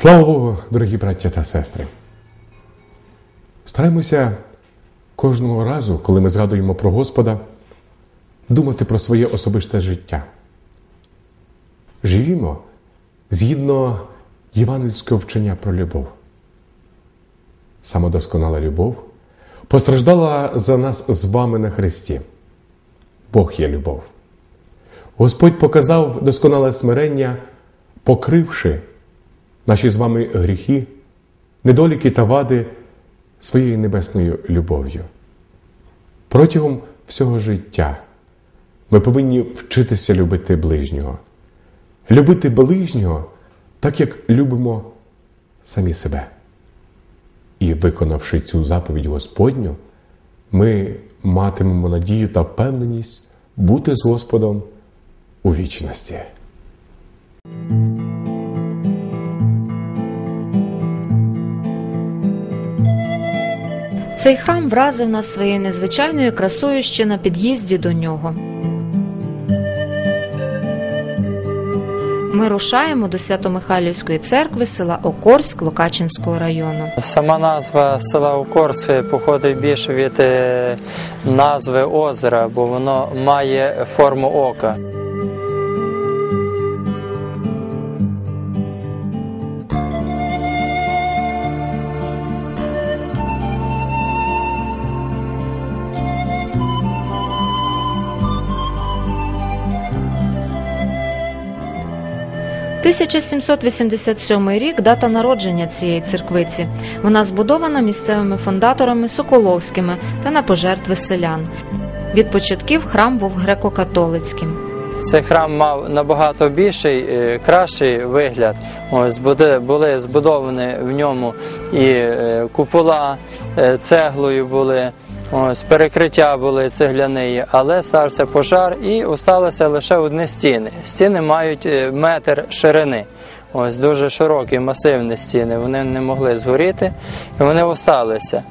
Слава Богу, дорогі браття та сестри! Стараємося кожного разу, коли ми згадуємо про Господа, думати про своє особисте життя. Живімо згідно євангельського вчення про любов. Самодосконала любов постраждала за нас з вами на Христі. Бог є любов. Господь показав досконале смирення, покривши наші з вами гріхи, недоліки та вади своєю небесною любов'ю. Протягом всього життя ми повинні вчитися любити ближнього, любити ближнього так, як любимо самі себе. І, виконавши цю заповідь Господню, ми матимемо надію та впевненість бути з Господом у вічності. Цей храм вразив нас своєю незвичайною красою ще на під'їзді до нього. Ми рушаємо до Свято-Михайлівської церкви села Окорськ Локачинського району. Сама назва села Укорси походить більше від е, назви озера, бо воно має форму ока. – 1787 рік дата народження цієї церквиці. Вона збудована місцевими фундаторами Соколовськими та на пожертви селян. Від початків храм був греко-католицьким. Цей храм мав набагато більший, е, кращий вигляд. Ось були збудовані в ньому і е, купола е, цеглою були. Ось перекриття були цегляні, але стався пожар і залишилися лише одні стіни. Стіни мають е, метр ширини. Ось дуже широкі, масивні стіни. Вони не могли згоріти, і вони осталися.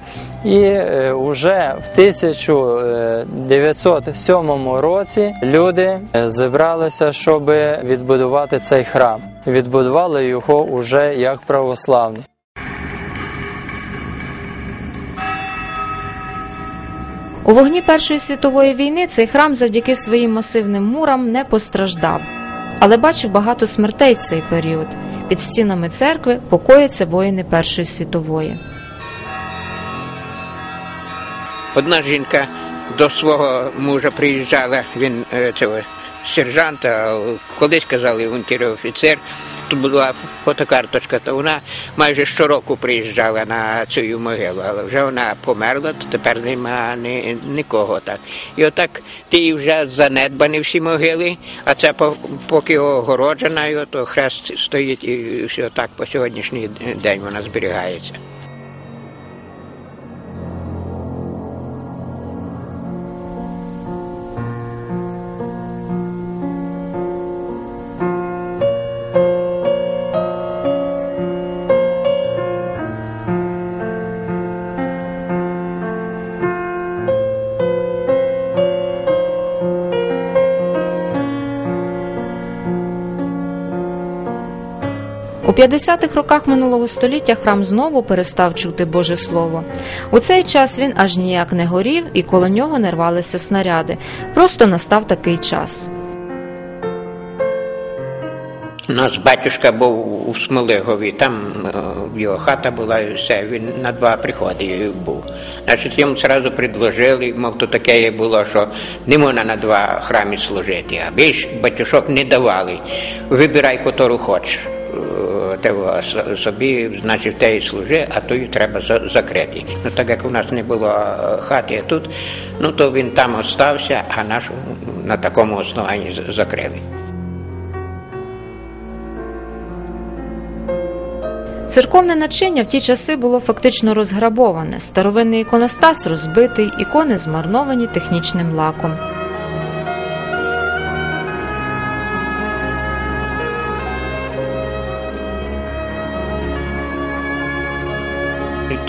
І е, вже в 1907 році люди е, зібралися, щоб відбудувати цей храм. Відбудували його уже як православний. У вогні Першої світової війни цей храм завдяки своїм масивним мурам не постраждав, але бачив багато смертей в цей період. Під стінами церкви покояться воїни Першої світової. Одна жінка до свого мужа приїжджала, він е, цього сержант, а колись казали унтер-офіцер. Тут була фотокарточка, то вона майже щороку приїжджала на цю могилу, але вже вона померла, то тепер нема ні, нікого так. І отак ті вже занедбані всі могили, а це по- поки огороджена, і ото хрест стоїть і все так по сьогоднішній день вона зберігається. 50-х роках минулого століття храм знову перестав чути Боже Слово. У цей час він аж ніяк не горів, і коло нього не рвалися снаряди. Просто настав такий час. У нас батюшка був у Смолигові, там е, його хата була і все, він на два приходи був. Значить, йому одразу предложили, мов то таке було, що не можна на два храмі служити, а більш батюшок не давали. Вибирай, котру хочеш. Того собі, значить, те і служи, а тою треба за- закрити. Ну так як у нас не було хати тут, ну то він там остався, а нашу на такому основанні закрили. Церковне начиння в ті часи було фактично розграбоване, старовинний іконостас розбитий, ікони змарновані технічним лаком.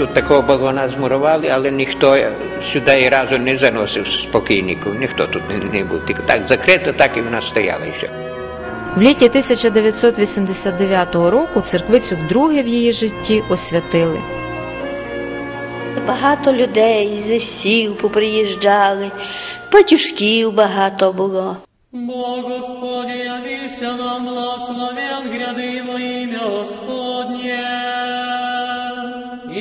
Тут такого балвона змурували, але ніхто сюди і разу не заносив спокійників, ніхто тут не, не був. Тільки так закрито, так і вона стояла і все. В літі 1989 року церквицю вдруге в її житті освятили. Багато людей зі сіл поприїжджали, батюшків багато було. Бог Господи, явися нам, благословен гряды во имя Господне.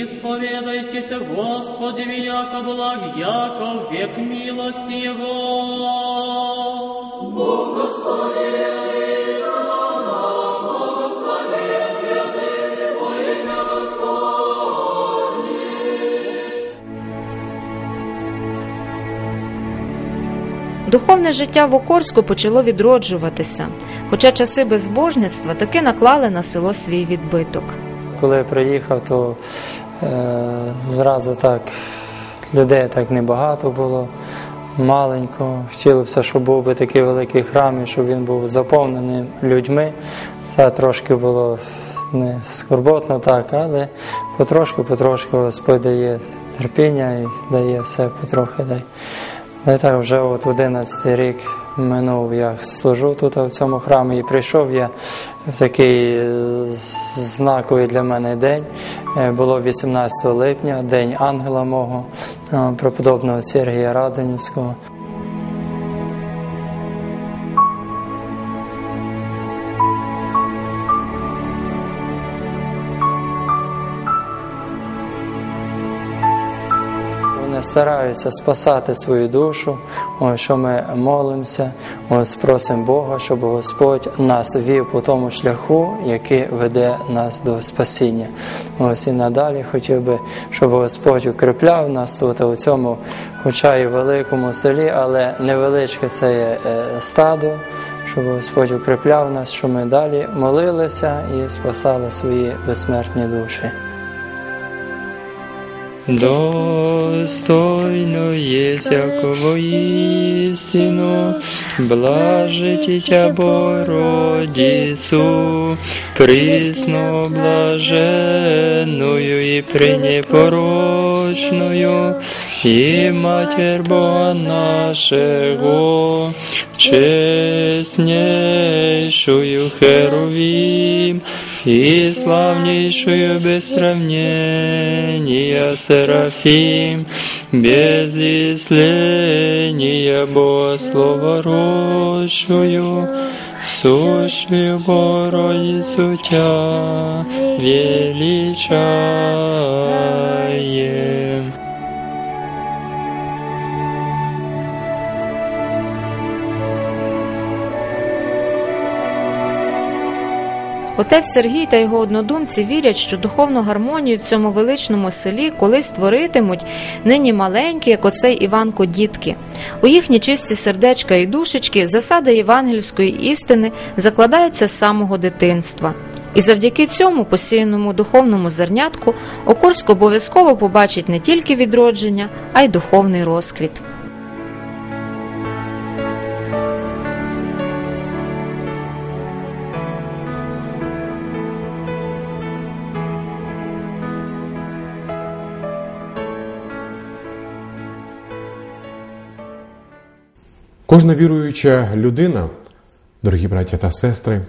Исповедайтесь, Господи, яко благ, яко век милости Его. Духовне життя в Окорську почало відроджуватися, хоча часи безбожництва таки наклали на село свій відбиток. Коли я приїхав, то зразу так людей так небагато було, маленько. Хотілося, щоб був би такий великий храм, і щоб він був заповнений людьми. Це трошки було не скорботно так, але потрошку, потрошку Господь дає терпіння і дає все потрохи. Дай. Але так вже от 11 рік минув, я служу тут в цьому храмі і прийшов я такий е, знаковий для мене день. Е, Було 18 липня, день ангела мого, е, преподобного Сергія Радонівського. Стараються спасати свою душу, ось, що ми молимося, ось просимо Бога, щоб Господь нас вів по тому шляху, який веде нас до спасіння. Ось і надалі хотів би, щоб Господь укріпляв нас тут, у цьому, хоча і великому селі, але невеличке це є е, стадо, щоб Господь укріпляв нас, щоб ми далі молилися і спасали свої безсмертні душі. Достойно есть всякого истину, блажите Тя Богородицу, присно блаженную и пренепорочную, и Матерь Бога нашего, честнейшую Херувим, и славнейшую без сравнения Серафим, без исления Бога словородшую, сущую Богородицу Тя величаем. Отець Сергій та його однодумці вірять, що духовну гармонію в цьому величному селі колись створитимуть нині маленькі, як оцей Іванко дітки. У їхні чисті сердечка і душечки засади євангельської істини закладаються з самого дитинства. І завдяки цьому посіяному духовному зернятку Окорськ обов'язково побачить не тільки відродження, а й духовний розквіт. Кожна віруюча людина, дорогі браття та сестри,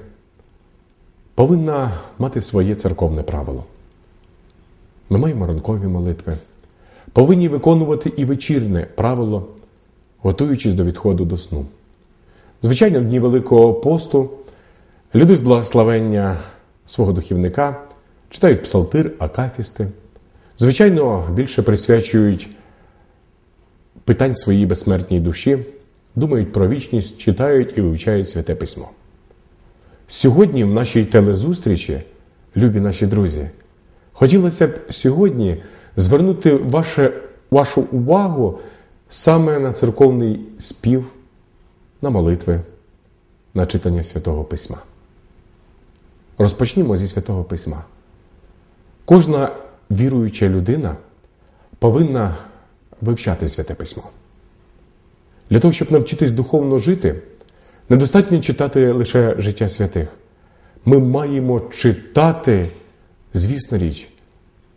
повинна мати своє церковне правило. Ми маємо ранкові молитви, повинні виконувати і вечірне правило, готуючись до відходу до сну. Звичайно, в дні Великого посту люди з благословення свого духівника читають псалтир, акафісти. Звичайно, більше присвячують питань своїй безсмертній душі, думають про вічність, читають і вивчають святе письмо. Сьогодні, в нашій телезустрічі, любі наші друзі, хотілося б сьогодні звернути ваше, вашу увагу саме на церковний спів, на молитви, на читання святого письма. Розпочнімо зі святого письма. Кожна віруюча людина повинна вивчати святе письмо. Для того, щоб навчитись духовно жити, недостатньо читати лише життя святих. Ми маємо читати, звісно річ,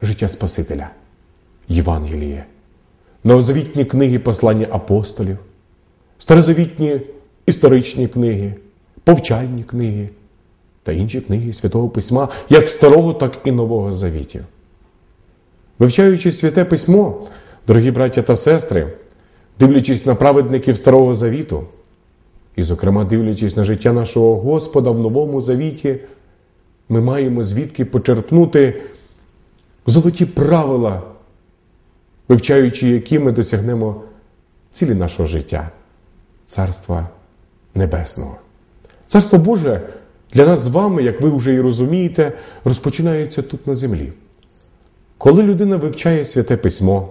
життя Спасителя, Євангеліє, новозавітні книги послання апостолів, старозавітні історичні книги, повчальні книги та інші книги Святого Письма, як Старого, так і Нового Завітів. Вивчаючи святе письмо, дорогі браття та сестри, дивлячись на праведників Старого Завіту, і, зокрема, дивлячись на життя нашого Господа в Новому Завіті, ми маємо звідки почерпнути золоті правила, вивчаючи які ми досягнемо цілі нашого життя Царства Небесного. Царство Боже для нас з вами, як ви вже і розумієте, розпочинається тут на землі. Коли людина вивчає святе письмо,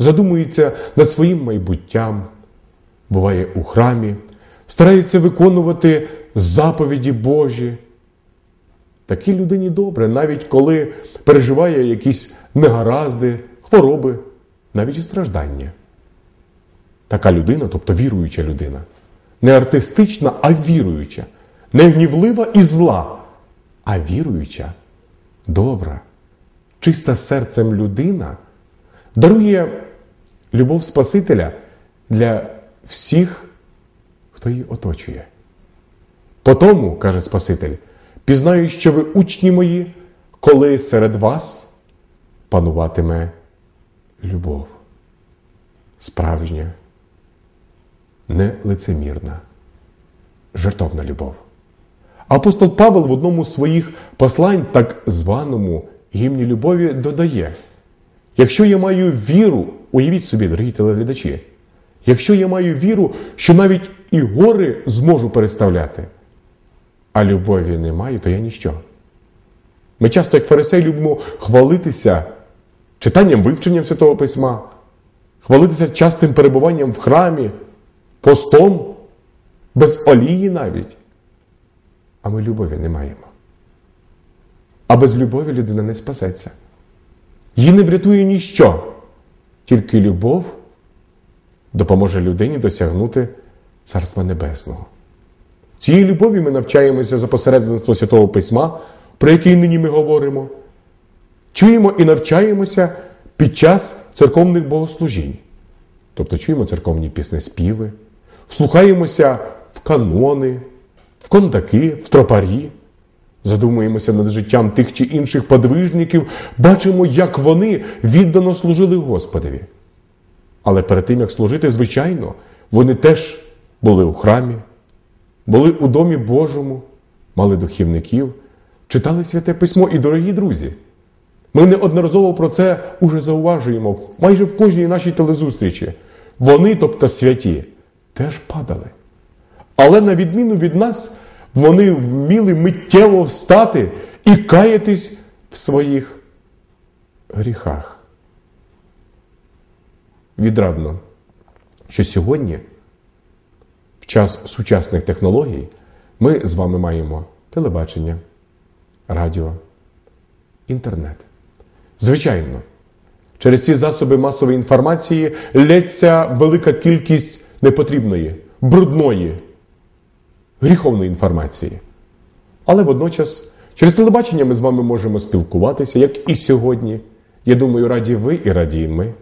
задумується над своїм майбуттям, буває у храмі, старається виконувати заповіді Божі. Такій людині добре, навіть коли переживає якісь негаразди, хвороби, навіть і страждання. Така людина, тобто віруюча людина, не артистична, а віруюча, не гнівлива і зла, а віруюча, добра, чиста серцем людина дарує любов Спасителя для всіх, хто її оточує. По тому, каже Спаситель, пізнаю, що ви учні мої, коли серед вас пануватиме любов. Справжня, нелицемірна, жертовна любов. Апостол Павел в одному з своїх послань, так званому гімні любові, додає: якщо я маю віру, уявіть собі, дорогі телеглядачі, якщо я маю віру, що навіть і гори зможу переставляти, а любові не маю, то я ніщо. Ми часто, як фарисеї, любимо хвалитися читанням, вивченням Святого Письма, хвалитися частим перебуванням в храмі, постом, без олії навіть. А ми любові не маємо. А без любові людина не спасеться. Її не врятує ніщо. Тільки любов допоможе людині досягнути Царства Небесного. Цієї любові ми навчаємося за посередництво Святого Письма, про який нині ми говоримо. Чуємо і навчаємося під час церковних богослужінь. Тобто чуємо церковні піснеспіви, вслухаємося в канони, в кондаки, в тропарі, задумуємося над життям тих чи інших подвижників, бачимо, як вони віддано служили Господові. Але перед тим, як служити, звичайно, вони теж були у храмі, були у домі Божому, мали духівників, читали святе письмо і, дорогі друзі. Ми неодноразово про це уже зауважуємо майже в кожній нашій телезустрічі. Вони, тобто святі, теж падали. Але на відміну від нас, вони вміли миттєво встати і каятись в своїх гріхах. Відрадно, що сьогодні, в час сучасних технологій, ми з вами маємо телебачення, радіо, інтернет. Звичайно, через ці засоби масової інформації лється велика кількість непотрібної, брудної, гріховної інформації. Але водночас, через телебачення ми з вами можемо спілкуватися, як і сьогодні. Я думаю, раді ви і раді ми.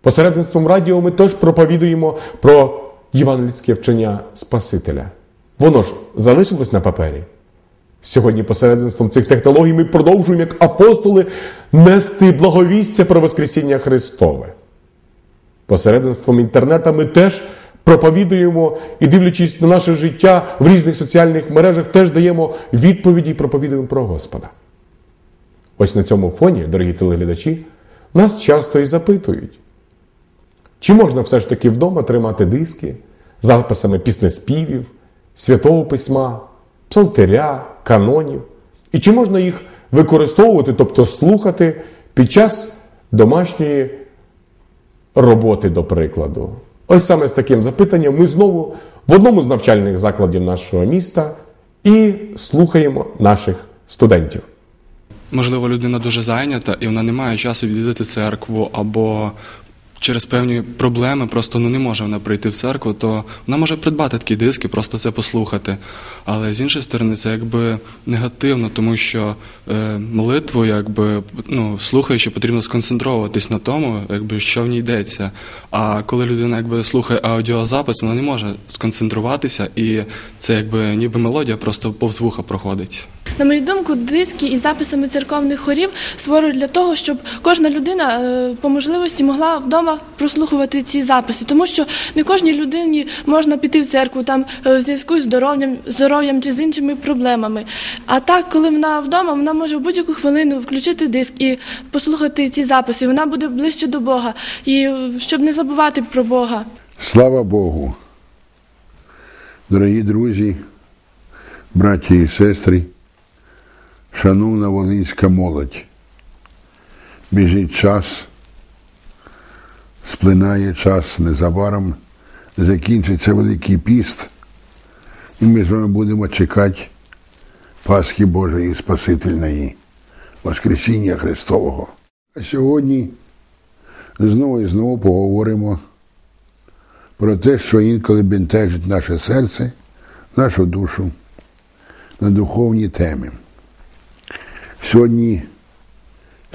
Посередництвом радіо ми теж проповідуємо про євангельське вчення Спасителя. Воно ж залишилось на папері. Сьогодні, посередництвом цих технологій, ми продовжуємо, як апостоли, нести благовістя про Воскресіння Христове. Посередництвом інтернету ми теж проповідуємо і, дивлячись на наше життя в різних соціальних мережах, теж даємо відповіді і проповідуємо про Господа. Ось на цьому фоні, дорогі телеглядачі, нас часто і запитують, чи можна все ж таки вдома тримати диски записами піснеспівів, святого письма, псалтиря, канонів, і чи можна їх використовувати, тобто слухати під час домашньої роботи, до прикладу? Ось саме з таким запитанням ми знову в одному з навчальних закладів нашого міста і слухаємо наших студентів. Можливо, людина дуже зайнята і вона не має часу відвідати церкву або через певні проблеми просто ну, не може вона прийти в церкву, то вона може придбати такі диски, просто це послухати. Але з іншої сторони, це якби негативно, тому що е, молитву, якби ну, слухаючи, потрібно сконцентруватись на тому, якби що в ній йдеться. А коли людина якби слухає аудіозапис, вона не може сконцентруватися, і це якби ніби мелодія просто повз вуха проходить. На мою думку, диски із записами церковних хорів створюють для того, щоб кожна людина е, по можливості могла вдома прослухувати ці записи, тому що не кожній людині можна піти в церкву там е, в зв'язку з здоров'ям, здоров'ям чи з іншими проблемами. А так, коли вона вдома, вона може в будь-яку хвилину включити диск і послухати ці записи. Вона буде ближче до Бога, і е, щоб не забувати про Бога. Слава Богу. Дорогі друзі, браті і сестри, шановна волинська молодь, біжить час, сплинає час незабаром, закінчиться Великий піст, і ми з вами будемо чекати Пасхи Божої Спасительної, Воскресіння Христового. А сьогодні знову і знову поговоримо про те, що інколи бентежить наше серце, нашу душу на духовні теми. Сьогодні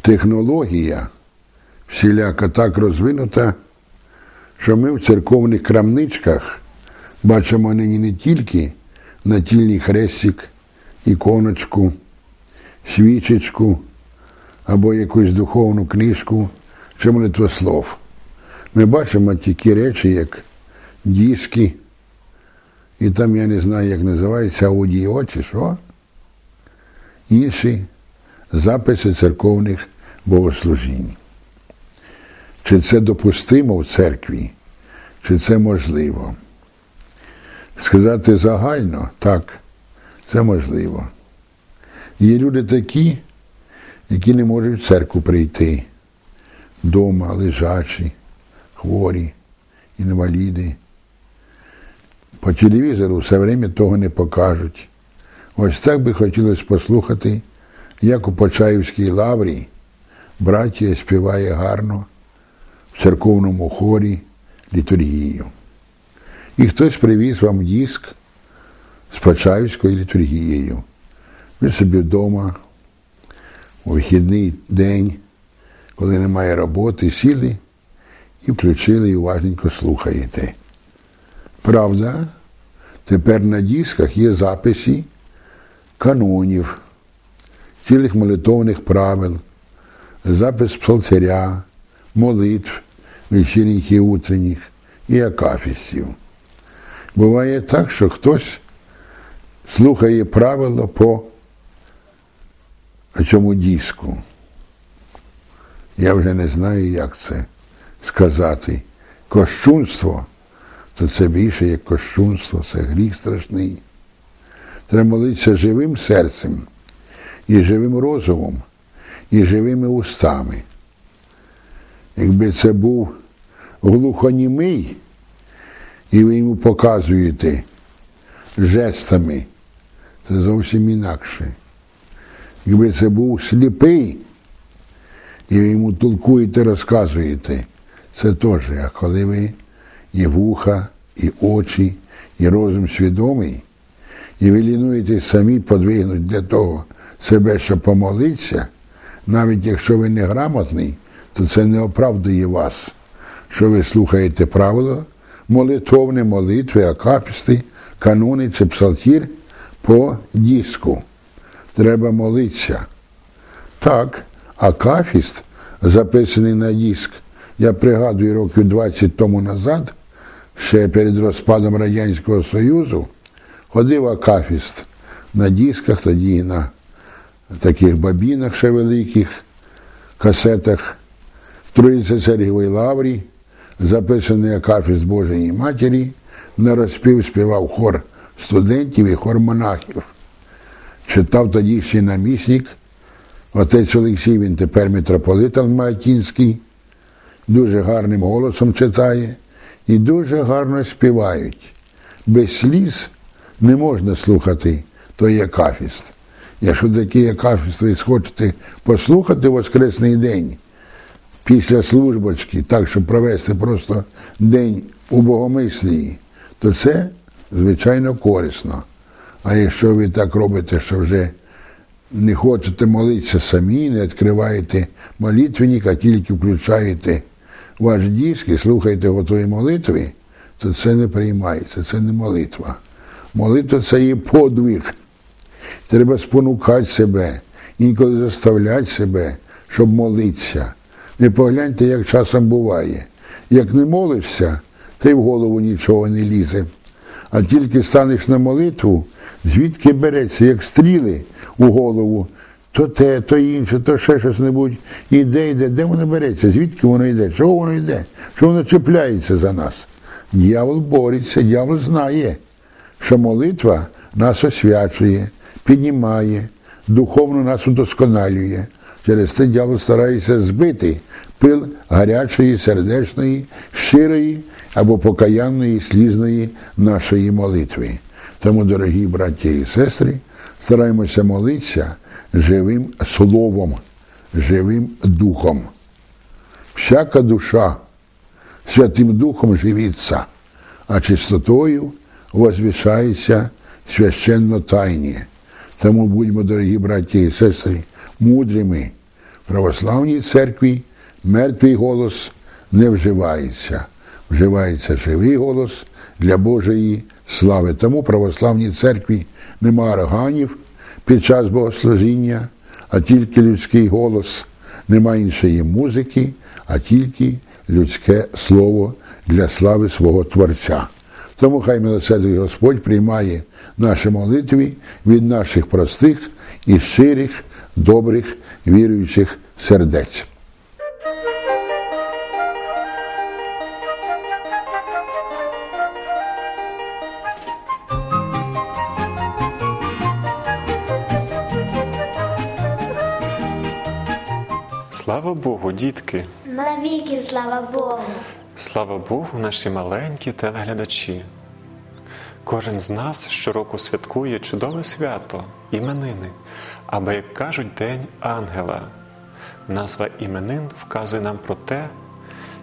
технологія всіляка так розвинута, що ми в церковних крамничках бачимо нині не тільки натільний хрестик, іконочку, свічечку або якусь духовну книжку чи молитвослов. Ми бачимо такі речі, як диски, і там я не знаю, як називається аудіо чи що. Інші записи церковних богослужінь. Чи це допустимо в церкві, чи це можливо? Сказати загально, так, це можливо. Є люди такі, які не можуть в церкву прийти, дома лежачі, хворі, інваліди. По телевізору все время того не покажуть. Ось так би хотілося послухати, як у Почаївській лаврі братія співає гарно церковному хорі літургію. І хтось привіз вам диск з Почаївською літургією. Ви собі вдома у вихідний день, коли немає роботи, сіли і включили і уважненько слухаєте. Правда, тепер на дисках є записи канонів, цілих молитовних правил, запис псалцаря, молитв вечірніх і утренніх і акафістів. Буває так, що хтось слухає правила по цьому диску. Я вже не знаю, як це сказати. Кощунство, то це більше як кощунство, це гріх страшний. Треба молитися живим серцем, і живим розумом, і живими устами. Якби це був глухонімий, і ви йому показуєте жестами, це зовсім інакше. Якби це був сліпий, і ви йому толкуєте, розказуєте, це теж, а коли ви і вуха, і очі, і розум свідомий, і ви лінуєтесь самі подвигнути для того себе, щоб помолитися, навіть якщо ви не грамотний, то це не оправдує вас, що ви слухаєте правила, молитовні молитви, акапісти, канони чи псалтір по диску. Треба молитися. Так, акафіст, записаний на диск, я пригадую років 20 тому назад, ще перед розпадом Радянського Союзу, ходив акафіст на дисках, тоді на таких бабінах ще великих касетах, Церговій Лаврі, записаний акафіст Божої Матері, на розпів співав хор студентів і хор монахів. Читав тоді ще намісник, отець Олексій, він тепер митрополит Алматінський, дуже гарним голосом читає і дуже гарно співають. Без сліз не можна слухати той акафіст. Якщо такий акафіст ви хочете послухати Воскресний день, після службочки, так, щоб провести просто день у богомислії, то це, звичайно, корисно. А якщо ви так робите, що вже не хочете молитися самі, не відкриваєте молитвенник, а тільки включаєте ваш диск і слухаєте готові молитви, то це не приймається, це не молитва. Молитва це є подвиг. Треба спонукати себе, інколи заставляти себе, щоб молитися. Ви погляньте, як часом буває. Як не молишся, й в голову нічого не лізе. А тільки станеш на молитву, звідки береться, як стріли у голову, то те, то інше, то ще щось небудь. Іде, йде, де воно береться, звідки воно йде, чого воно йде, що воно чіпляється за нас. Дьявол бореться, дьявол знає, що молитва нас освячує, піднімає, духовно нас удосконалює. Через це дьявол старається збити пил гарячої, сердечної, щирої або покаянної, слізної нашої молитви. Тому, дорогі браті і сестри, стараємося молитися живим словом, живим духом. Всяка душа Святим Духом живіться, а чистотою возвішається священно тайні. Тому будьмо, дорогі браті і сестри, мудрими. В православній церкві мертвий голос не вживається. Вживається живий голос для Божої слави. Тому православній церкві нема органів під час богослужіння, а тільки людський голос, нема іншої музики, а тільки людське слово для слави свого Творця. Тому хай милосердний Господь приймає наші молитви від наших простих і щирих, добрих, віруючих сердець. Слава Богу, дітки! Навіки, слава Богу. Слава Богу, наші маленькі телеглядачі. Кожен з нас щороку святкує чудове свято, іменини, або, як кажуть, День Ангела. Назва іменин вказує нам про те,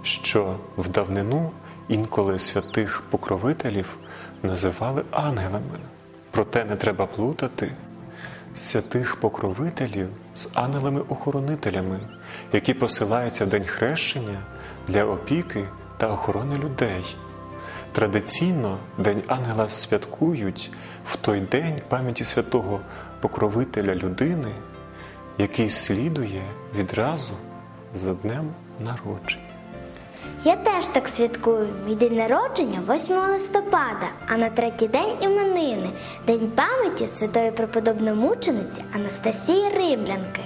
що в давнину інколи святих покровителів називали ангелами. Проте не треба плутати святих покровителів з ангелами-охоронителями, які посилаються в день хрещення для опіки та охорони людей. Традиційно День Ангела святкують в той день пам'яті святого покровителя людини, який слідує відразу за днем народження. Я теж так святкую. Мій день народження 8 листопада, а на третій день іменини День пам'яті святої преподобної мучениці Анастасії Римлянки.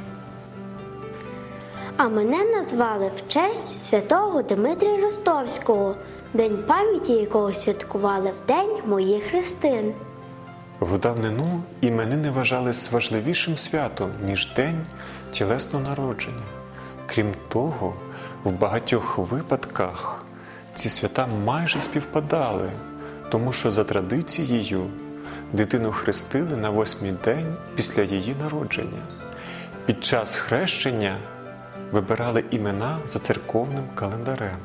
А мене назвали в честь святого Дмитрія Ростовського, день пам'яті якого святкували в день моїх хрестин. В давнину іменини вважались важливішим святом, ніж день тілесного народження. Крім того, в багатьох випадках ці свята майже співпадали, тому що за традицією дитину хрестили на восьмий день після її народження. Під час хрещення вибирали імена за церковним календарем.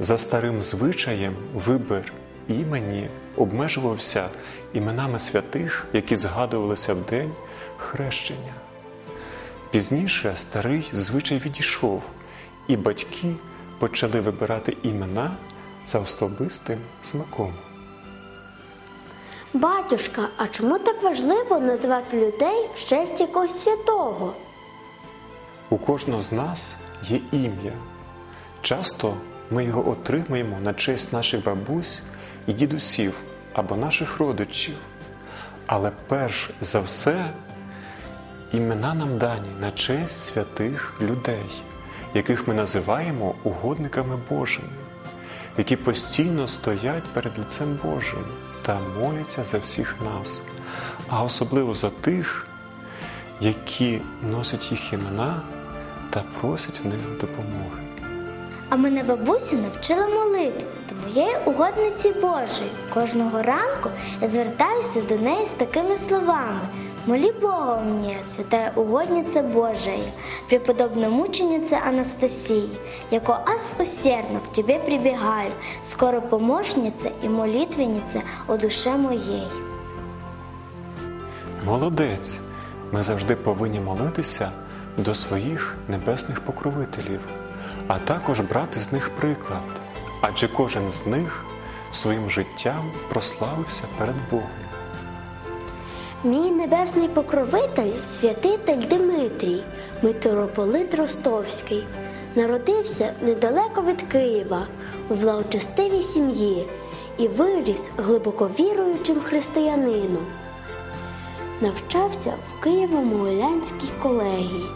За старим звичаєм вибір імені обмежувався іменами святих, які згадувалися в день хрещення. Пізніше старий звичай відійшов, і батьки почали вибирати імена за особистим смаком. Батюшка, а чому так важливо називати людей в честь якогось святого? У кожного з нас є ім'я. Часто ми його отримуємо на честь наших бабусь і дідусів або наших родичів. Але перш за все імена нам дані на честь святих людей, яких ми називаємо угодниками Божими, які постійно стоять перед лицем Божим та моляться за всіх нас, а особливо за тих, які носять їх імена та просять в них допомоги. А мене бабуся навчила молитву до моєї угодниці Божої. Кожного ранку я звертаюся до неї з такими словами: Моли Бога мне, святая угодница Божия, преподобномученица Анастасии, яко аз усердно к Тебе прибегаю, скоро помощница и молитвенница о душе моей. Молодець! Ми завжди повинні молитися до своїх небесних покровителів, а також брати з них приклад, адже кожен з них своїм життям прославився перед Богом. Мій небесний покровитель, святитель Димитрій, митрополит Ростовський, народився недалеко від Києва в благочестивій сім'ї і виріс глибоко віруючим християнином. Навчався в Києво-Могилянській колегії,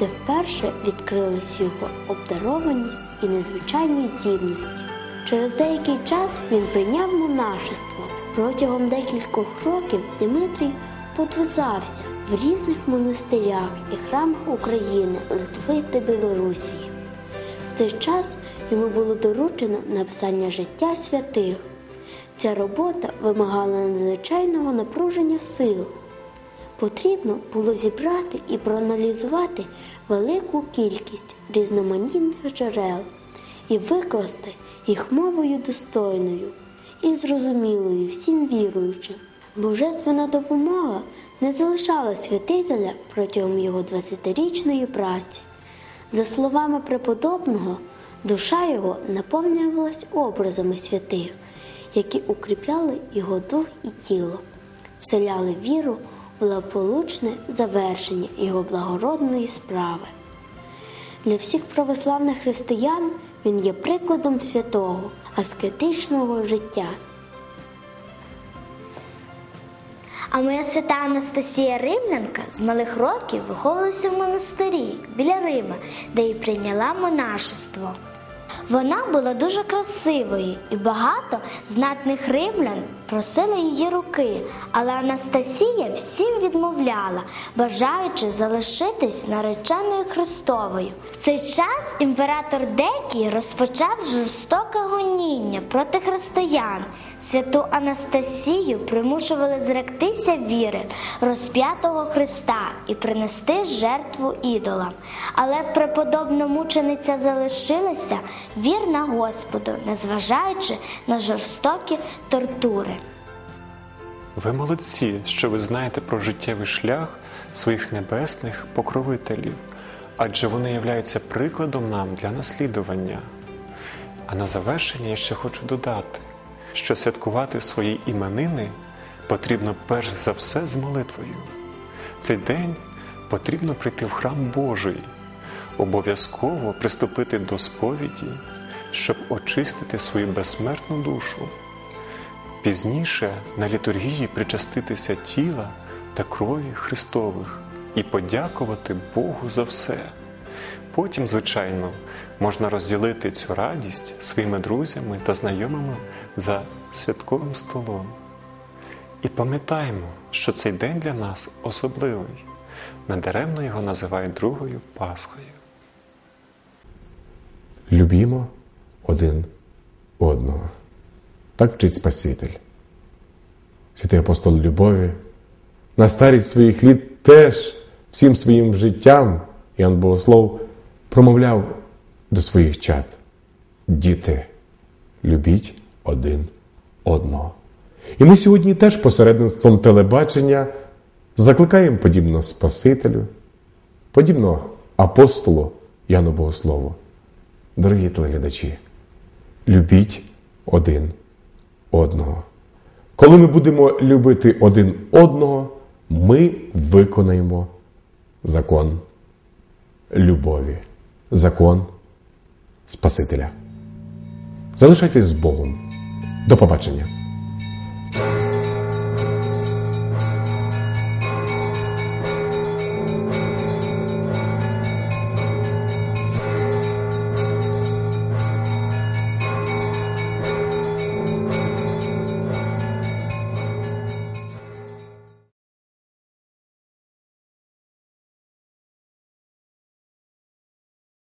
де вперше відкрились його обдарованість і незвичайні здібності. Через деякий час він прийняв монашество. Протягом декількох років Дмитрій подвизався в різних монастирях і храмах України, Литви та Білорусії. В цей час йому було доручено написання життя святих. Ця робота вимагала надзвичайного напруження сил. Потрібно було зібрати і проаналізувати велику кількість різноманітних джерел і викласти їх мовою достойною і зрозумілою всім віруючим. Божественна допомога не залишала святителя протягом його 20-річної праці. За словами преподобного, душа його наповнювалась образами святих, які укріпляли його дух і тіло, вселяли віру благополучне завершення його благородної справи. Для всіх православних християн він є прикладом святого, аскетичного життя. А моя свята Анастасія Римлянка з малих років виховувалася в монастирі біля Рима, де й прийняла монашество. Вона була дуже красивою, і багато знатних римлян просили її руки, але Анастасія всім відмовляла, бажаючи залишитись нареченою Христовою. В цей час імператор Декій розпочав жорстоке гоніння проти християн. Святу Анастасію примушували зректися віри розп'ятого Христа і принести жертву ідолам. Але преподобна мучениця залишилася вірна Господу, незважаючи на жорстокі тортури. Ви молодці, що ви знаєте про життєвий шлях своїх небесних покровителів, адже вони являються прикладом нам для наслідування. А на завершення я ще хочу додати, що святкувати свої іменини потрібно перш за все з молитвою. Цей день потрібно прийти в храм Божий, обов'язково приступити до сповіді, щоб очистити свою безсмертну душу. Пізніше на літургії причаститися тіла та крові Христових і подякувати Богу за все. Потім, звичайно, можна розділити цю радість своїми друзями та знайомими за святковим столом. І пам'ятаємо, що цей день для нас особливий. Надаремно його називають другою Пасхою. Любімо один одного. Так вчить Спаситель. Святий апостол Любові на старість своїх літ теж всім своїм життям Іоанн Богослов промовляв до своїх чад. Діти, любіть один одного. І ми сьогодні теж посередництвом телебачення закликаємо подібно Спасителю, подібно апостолу Яну Богослову. Дорогі телеглядачі, любіть один одного. Коли ми будемо любити один одного, ми виконаємо закон любові, закон Спасителя. Залишайтесь з Богом. До побачення!